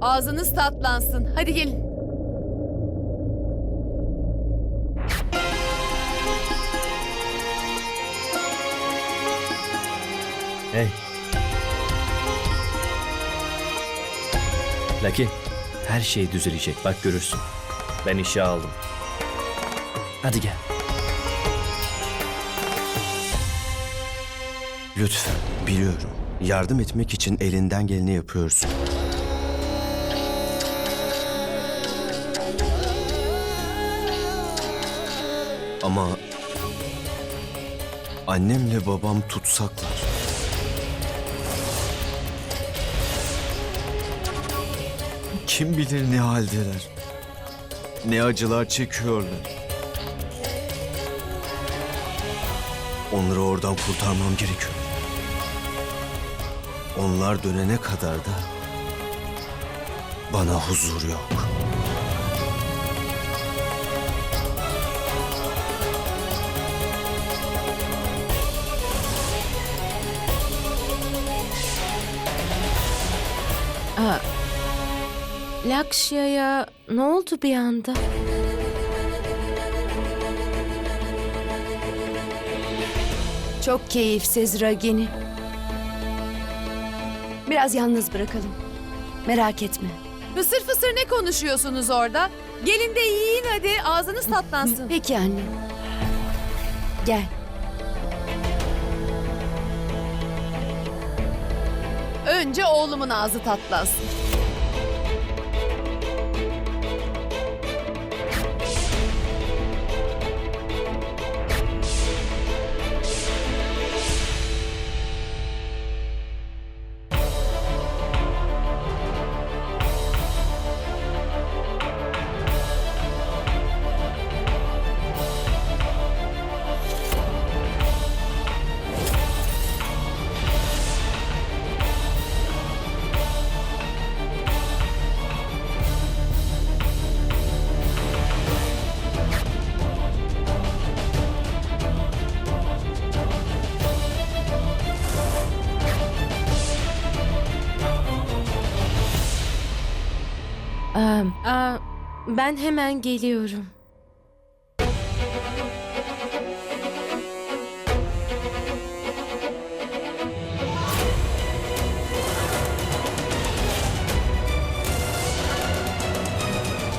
Ağzınız tatlansın. Hadi gelin. Hey. Lucky, her şey düzelecek. Bak görürsün. Ben işe aldım. Hadi gel. Lütfen, biliyorum. Yardım etmek için elinden geleni yapıyorsun. Ama annemle babam tutsaklar. Kim bilir ne haldeler. Ne acılar çekiyorlar. Onları oradan kurtarmam gerekiyor. Onlar dönene kadar da bana huzur yok. Lakşya'ya ne oldu bir anda? Çok keyifsiz Ragini. Biraz yalnız bırakalım. Merak etme. Fısır fısır ne konuşuyorsunuz orada? Gelin de yiyin hadi. Ağzınız tatlansın. Peki anne. Gel. Önce oğlumun ağzı tatlansın. Aa, aa, ben hemen geliyorum.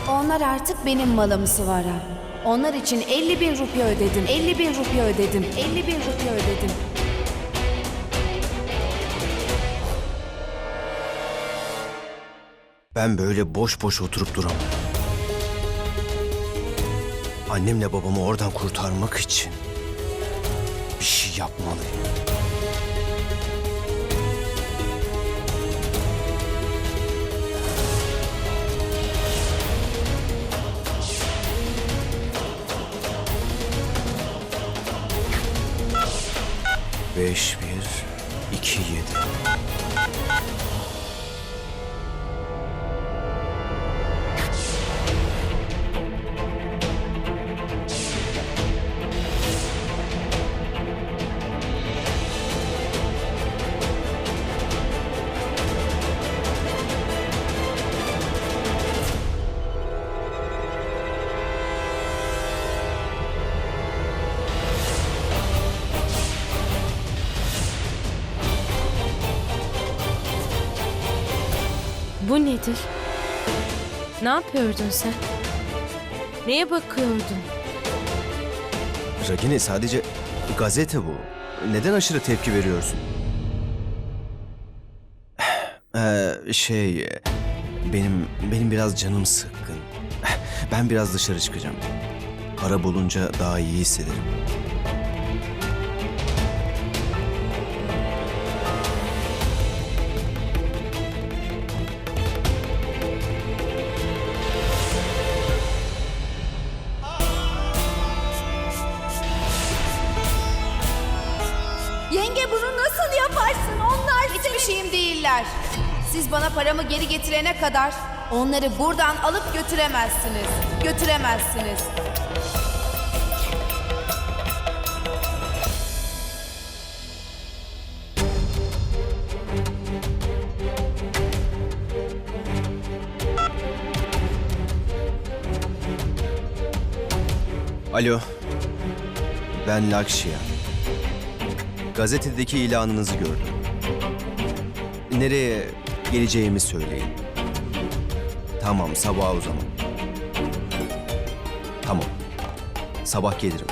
Onlar artık benim malım Sıvara. Onlar için 50 bin rupiye ödedim. 50 bin rupiye ödedim. 50 bin rupiye ödedim. Ben böyle boş boş oturup duramam. Annemle babamı oradan kurtarmak için bir şey yapmalıyım. Beş, bir, iki, yedi. Bu nedir? Ne yapıyordun sen? Neye bakıyordun? Ragini sadece gazete bu. Neden aşırı tepki veriyorsun? Ee, şey, benim benim biraz canım sıkkın. Ben biraz dışarı çıkacağım. Para bulunca daha iyi hissederim. benim şeyim değiller. Siz bana paramı geri getirene kadar onları buradan alıp götüremezsiniz. Götüremezsiniz. Alo. Ben Lakşia. Gazetedeki ilanınızı gördüm. Nereye geleceğimi söyleyin. Tamam, sabah o zaman. Tamam. Sabah gelirim.